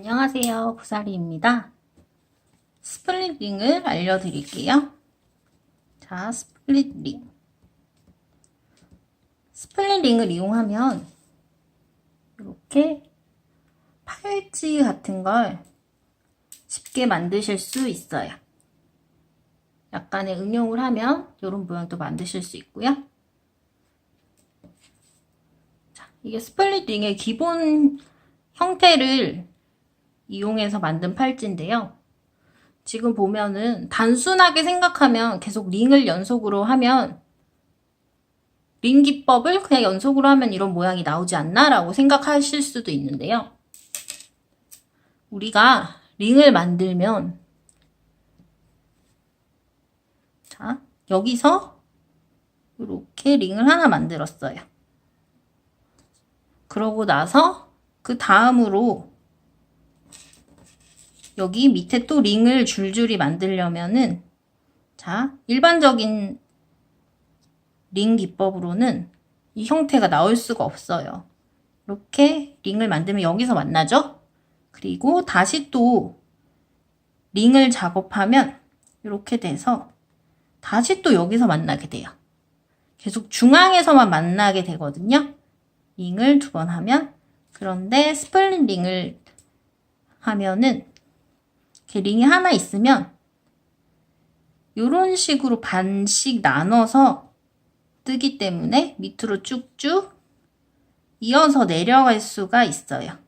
안녕하세요. 구사리입니다. 스플릿 링을 알려드릴게요. 자, 스플릿 링. 스플릿 링을 이용하면 이렇게 팔찌 같은 걸 쉽게 만드실 수 있어요. 약간의 응용을 하면 이런 모양도 만드실 수 있고요. 자, 이게 스플릿 링의 기본 형태를 이용해서 만든 팔찌인데요. 지금 보면은 단순하게 생각하면 계속 링을 연속으로 하면 링 기법을 그냥 연속으로 하면 이런 모양이 나오지 않나? 라고 생각하실 수도 있는데요. 우리가 링을 만들면 자, 여기서 이렇게 링을 하나 만들었어요. 그러고 나서 그 다음으로 여기 밑에 또 링을 줄줄이 만들려면은 자, 일반적인 링 기법으로는 이 형태가 나올 수가 없어요. 이렇게 링을 만들면 여기서 만나죠? 그리고 다시 또 링을 작업하면 이렇게 돼서 다시 또 여기서 만나게 돼요. 계속 중앙에서만 만나게 되거든요. 링을 두 번 하면 그런데 스플릿 링을 하면은 이렇게 링이 하나 있으면 이런 식으로 반씩 나눠서 뜨기 때문에 밑으로 쭉쭉 이어서 내려갈 수가 있어요.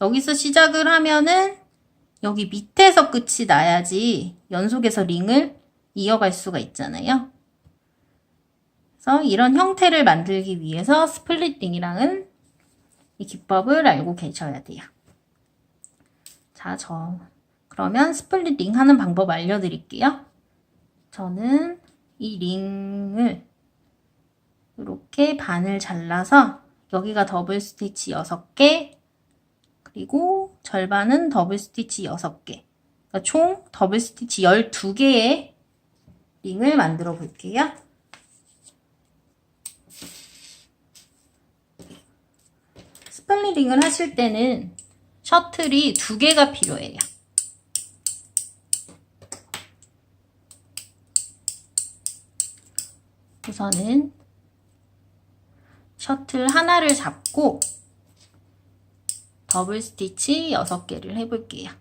여기서 시작을 하면은 여기 밑에서 끝이 나야지 연속해서 링을 이어갈 수가 있잖아요. 그래서 이런 형태를 만들기 위해서 스플릿 링이랑은 이 기법을 알고 계셔야 돼요. 자, 저 그러면 스플릿 링 하는 방법 알려드릴게요. 저는 이 링을 이렇게 반을 잘라서 여기가 더블 스티치 6개 그리고 절반은 더블 스티치 6개 그러니까 총 더블 스티치 12개의 링을 만들어 볼게요. 스플릿 링을 하실 때는 셔틀이 두 개가 필요해요. 우선은 셔틀 하나를 잡고 더블 스티치 6개를 해볼게요.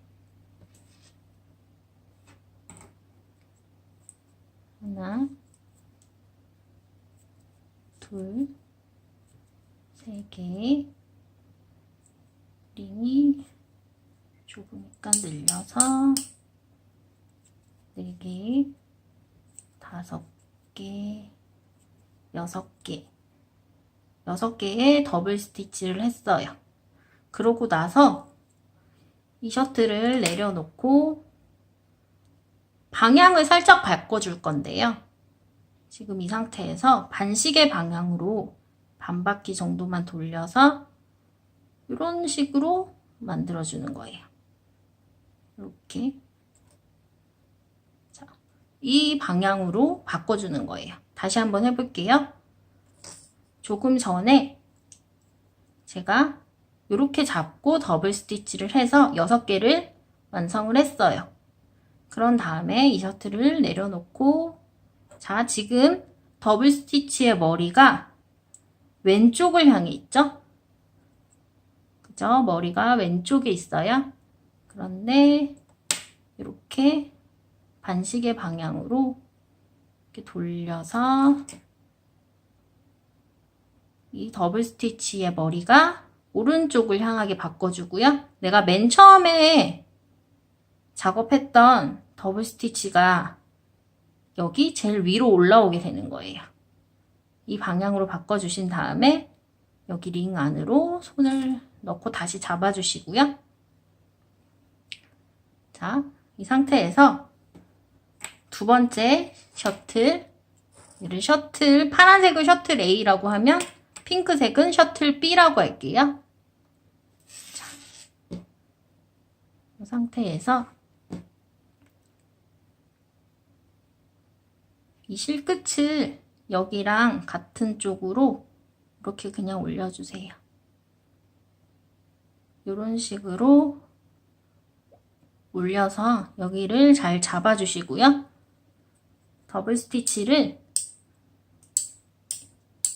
하나, 둘, 세 개, 링이 조금니까 늘려서 네 개, 다섯 개, 여섯 개, 여섯 개의 더블 스티치를 했어요. 그러고 나서 이 셔틀을 내려놓고 방향을 살짝 바꿔줄 건데요. 지금 이 상태에서 반시계 방향으로 반 바퀴 정도만 돌려서 이런 식으로 만들어주는 거예요. 이렇게. 자, 이 방향으로 바꿔주는 거예요. 다시 한번 해볼게요. 조금 전에 제가 이렇게 잡고 더블 스티치를 해서 6개를 완성을 했어요. 그런 다음에 이 셔틀을 내려놓고 자, 지금 더블 스티치의 머리가 왼쪽을 향해 있죠? 그죠? 머리가 왼쪽에 있어요. 그런데 이렇게 반시계 방향으로 이렇게 돌려서 이 더블 스티치의 머리가 오른쪽을 향하게 바꿔주고요. 내가 맨 처음에 작업했던 더블 스티치가 여기 제일 위로 올라오게 되는 거예요. 이 방향으로 바꿔주신 다음에 여기 링 안으로 손을 넣고 다시 잡아주시고요. 자, 이 상태에서 두 번째 셔틀, 얘를 셔틀, 파란색을 셔틀 A라고 하면 핑크색은 셔틀 B라고 할게요. 자, 이 상태에서 이 실끝을 여기랑 같은 쪽으로 이렇게 그냥 올려주세요. 이런 식으로 올려서 여기를 잘 잡아주시고요. 더블 스티치를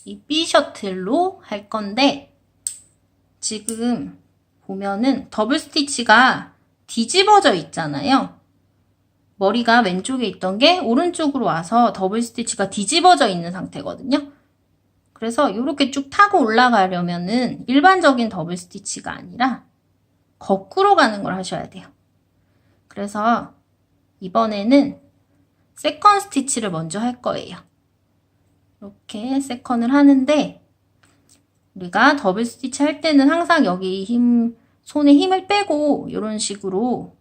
이 B 셔틀로 할 건데 지금 보면은 더블 스티치가 뒤집어져 있잖아요. 머리가 왼쪽에 있던 게 오른쪽으로 와서 더블 스티치가 뒤집어져 있는 상태거든요. 그래서 이렇게 쭉 타고 올라가려면은 일반적인 더블 스티치가 아니라 거꾸로 가는 걸 하셔야 돼요. 그래서 이번에는 세컨 스티치를 먼저 할 거예요. 이렇게 세컨을 하는데 우리가 더블 스티치 할 때는 항상 여기 힘, 손에 힘을 빼고 이런 식으로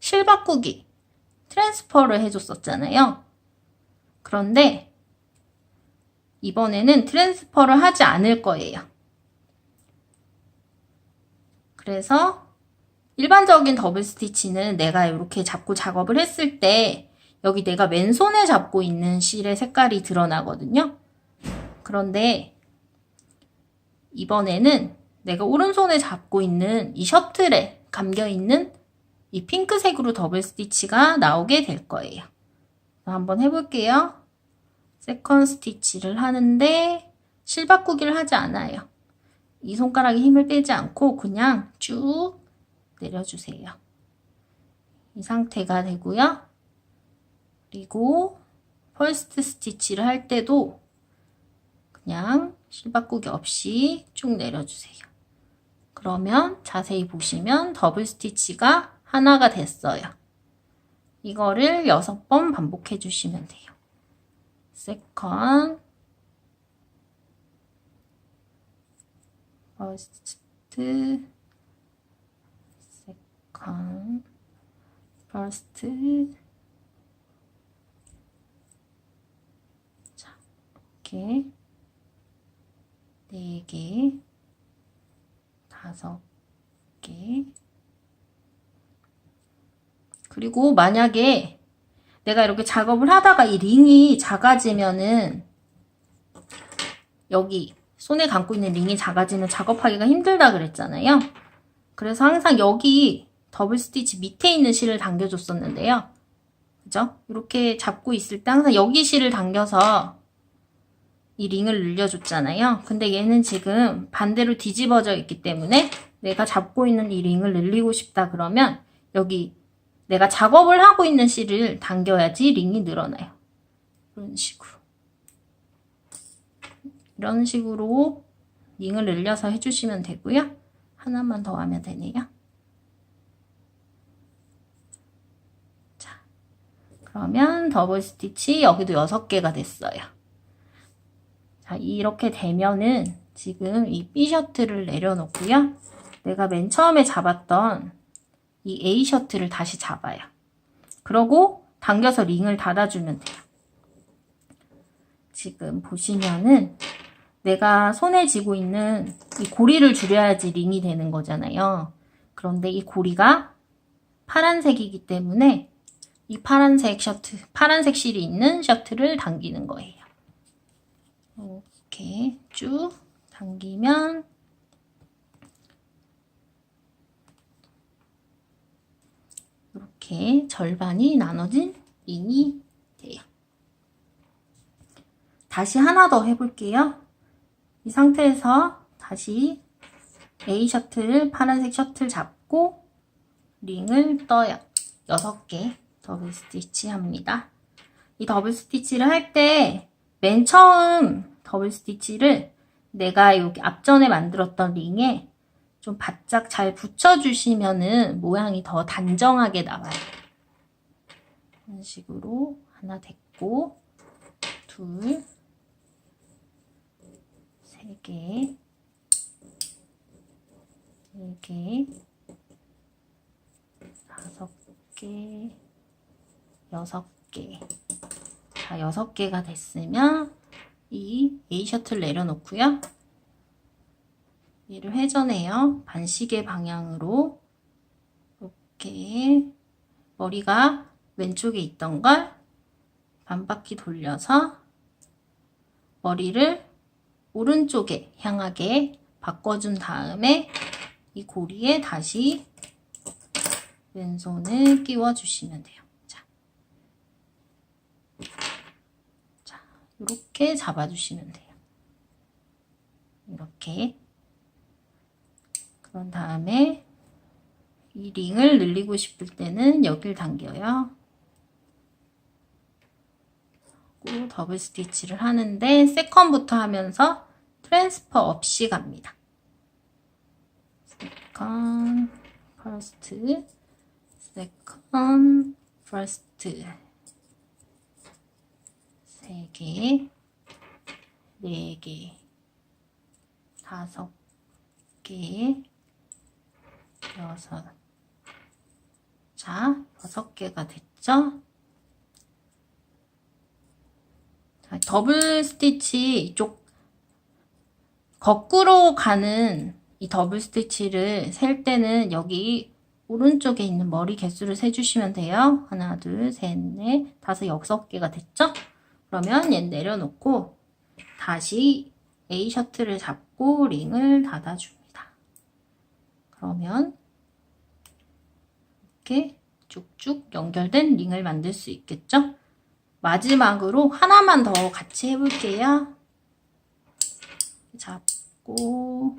실 바꾸기, 트랜스퍼를 해줬었잖아요. 그런데 이번에는 트랜스퍼를 하지 않을 거예요. 그래서 일반적인 더블 스티치는 내가 이렇게 잡고 작업을 했을 때 여기 내가 왼손에 잡고 있는 실의 색깔이 드러나거든요. 그런데 이번에는 내가 오른손에 잡고 있는 이 셔틀에 감겨 있는 이 핑크색으로 더블 스티치가 나오게 될 거예요. 한번 해볼게요. 세컨 스티치를 하는데 실 바꾸기를 하지 않아요. 이 손가락에 힘을 빼지 않고 그냥 쭉 내려주세요. 이 상태가 되고요. 그리고 퍼스트 스티치를 할 때도 그냥 실 바꾸기 없이 쭉 내려주세요. 그러면 자세히 보시면 더블 스티치가 하나가 됐어요. 이거를 6번 반복해 주시면 돼요. 세컨 퍼스트 세컨 퍼스트 자 이렇게 네 개, 다섯 개. 그리고 만약에 내가 이렇게 작업을 하다가 이 링이 작아지면은 여기 손에 감고 있는 링이 작아지면 작업하기가 힘들다 그랬잖아요. 그래서 항상 여기 더블 스티치 밑에 있는 실을 당겨줬었는데요. 그죠? 이렇게 잡고 있을 때 항상 여기 실을 당겨서 이 링을 늘려줬잖아요. 근데 얘는 지금 반대로 뒤집어져 있기 때문에 내가 잡고 있는 이 링을 늘리고 싶다 그러면 여기 내가 작업을 하고 있는 실을 당겨야지 링이 늘어나요. 이런 식으로. 이런 식으로 링을 늘려서 해주시면 되고요. 하나만 더 하면 되네요. 자, 그러면 더블 스티치 여기도 6개가 됐어요. 자, 이렇게 되면은 지금 이 B 셔틀을 내려놓고요. 내가 맨 처음에 잡았던 이 A 셔틀을 다시 잡아요. 그러고 당겨서 링을 닫아주면 돼요. 지금 보시면은 내가 손에 쥐고 있는 이 고리를 줄여야지 링이 되는 거잖아요. 그런데 이 고리가 파란색이기 때문에 이 파란색 셔틀, 파란색 실이 있는 셔틀을 당기는 거예요. 이렇게 쭉 당기면 이렇게 절반이 나눠진 링이 돼요. 다시 하나 더 해볼게요. 이 상태에서 다시 A 셔틀, 파란색 셔틀 잡고 링을 떠요. 6개 더블 스티치 합니다. 이 더블 스티치를 할 때 맨 처음 더블 스티치를 내가 여기 앞전에 만들었던 링에 좀 바짝 잘 붙여주시면은 모양이 더 단정하게 나와요. 이런 식으로 하나 됐고, 둘, 세 개, 네 개, 다섯 개, 여섯 개. 자, 여섯 개가 됐으면 이 A 셔틀 내려놓고요. 얘를 회전해요. 반시계 방향으로 이렇게 머리가 왼쪽에 있던 걸 반바퀴 돌려서 머리를 오른쪽에 향하게 바꿔준 다음에 이 고리에 다시 왼손을 끼워 주시면 돼요. 자. 자, 이렇게 잡아 주시면 돼요. 이렇게. 그런 다음에 이 링을 늘리고 싶을 때는 여길 당겨요. 더블 스티치를 하는데 세컨부터 하면서 트랜스퍼 없이 갑니다. 세컨, 퍼스트, 세컨, 퍼스트 세 개, 네 개, 다섯 개, 여섯. 자, 여섯 개가 됐죠? 자, 더블 스티치 이쪽 거꾸로 가는 이 더블 스티치를 셀 때는 여기 오른쪽에 있는 머리 개수를 세주시면 돼요. 하나, 둘, 셋, 넷, 다섯, 여섯 개가 됐죠? 그러면 얘 내려놓고 다시 A 셔틀을 잡고 링을 닫아줍니다. 그러면 이렇게 쭉쭉 연결된 링을 만들 수 있겠죠? 마지막으로 하나만 더 같이 해볼게요. 잡고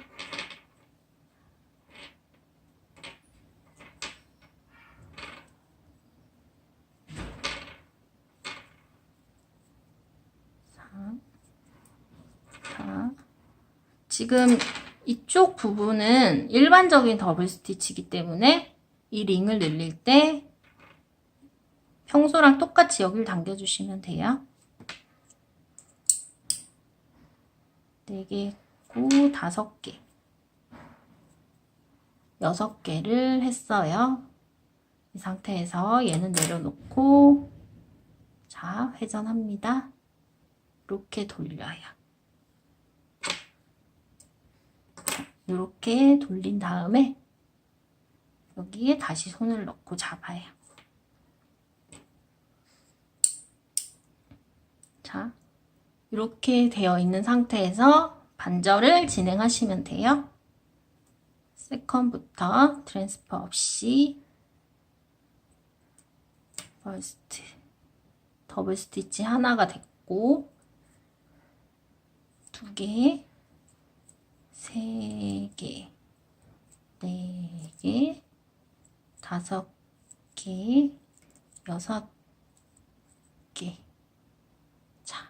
자, 지금 이쪽 부분은 일반적인 더블 스티치이기 때문에 이 링을 늘릴 때 평소랑 똑같이 여기를 당겨주시면 돼요. 4개 있고 5개 6개를 했어요. 이 상태에서 얘는 내려놓고 자 회전합니다. 이렇게 돌려요. 이렇게 돌린 다음에 여기에 다시 손을 넣고 잡아요. 자, 이렇게 되어 있는 상태에서 반절을 진행하시면 돼요. 세컨부터 트랜스퍼 없이 퍼스트 더블 스티치 하나가 됐고 두 개, 세 개, 네 개, 다섯 개, 여섯 개. 자,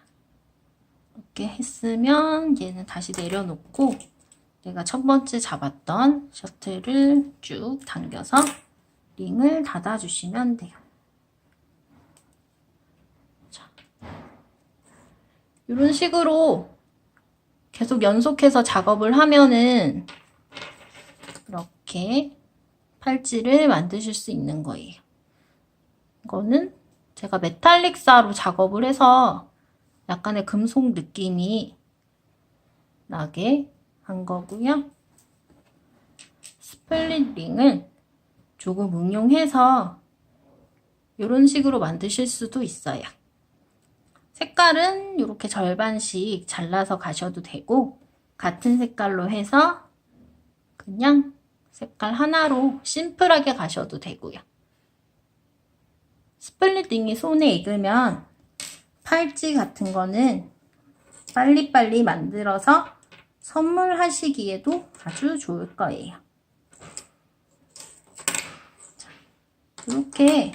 이렇게 했으면 얘는 다시 내려놓고 내가 첫 번째 잡았던 셔틀을 쭉 당겨서 링을 닫아주시면 돼요. 자, 이런 식으로 계속 연속해서 작업을 하면은 이렇게 팔찌를 만드실 수 있는 거예요. 이거는 제가 메탈릭사로 작업을 해서 약간의 금속 느낌이 나게 한 거고요. 스플릿 링을 조금 응용해서 이런 식으로 만드실 수도 있어요. 색깔은 이렇게 절반씩 잘라서 가셔도 되고 같은 색깔로 해서 그냥 색깔 하나로 심플하게 가셔도 되고요. 스플릿 링이 손에 익으면 팔찌 같은 거는 빨리빨리 만들어서 선물하시기에도 아주 좋을 거예요. 자, 이렇게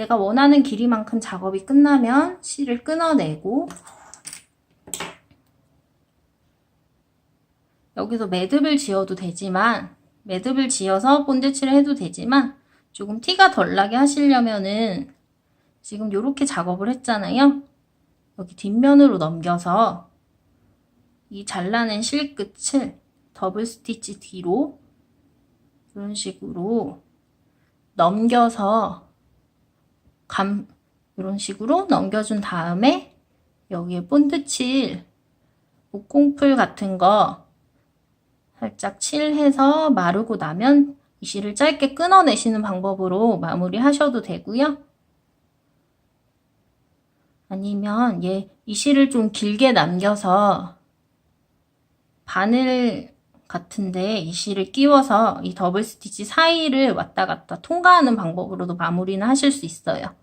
내가 원하는 길이만큼 작업이 끝나면 실을 끊어내고 여기서 매듭을 지어도 되지만 매듭을 지어서 본드칠을 해도 되지만 조금 티가 덜 나게 하시려면은 지금 이렇게 작업을 했잖아요. 여기 뒷면으로 넘겨서 이 잘라낸 실 끝을 더블 스티치 뒤로 이런 식으로 넘겨서 감 이런 식으로 넘겨준 다음에 여기에 본드 칠 목공풀 같은 거 살짝 칠해서 마르고 나면 이 실을 짧게 끊어내시는 방법으로 마무리 하셔도 되고요. 아니면 얘 이 실을 좀 길게 남겨서 바늘 같은데 이 실을 끼워서 이 더블 스티치 사이를 왔다 갔다 통과하는 방법으로도 마무리는 하실 수 있어요.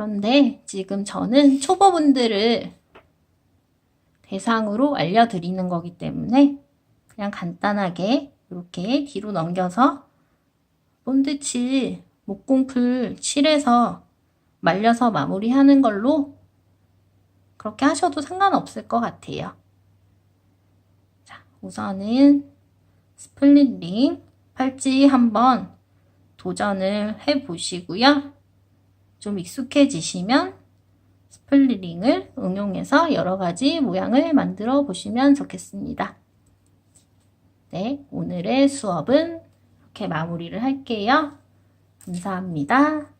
그런데 지금 저는 초보분들을 대상으로 알려드리는 거기 때문에 그냥 간단하게 이렇게 뒤로 넘겨서 본드칠 목공풀 칠해서 말려서 마무리하는 걸로 그렇게 하셔도 상관없을 것 같아요. 자, 우선은 스플릿 링 팔찌 한번 도전을 해 보시고요. 좀 익숙해지시면 스플릿링을 응용해서 여러 가지 모양을 만들어 보시면 좋겠습니다. 네, 오늘의 수업은 이렇게 마무리를 할게요. 감사합니다.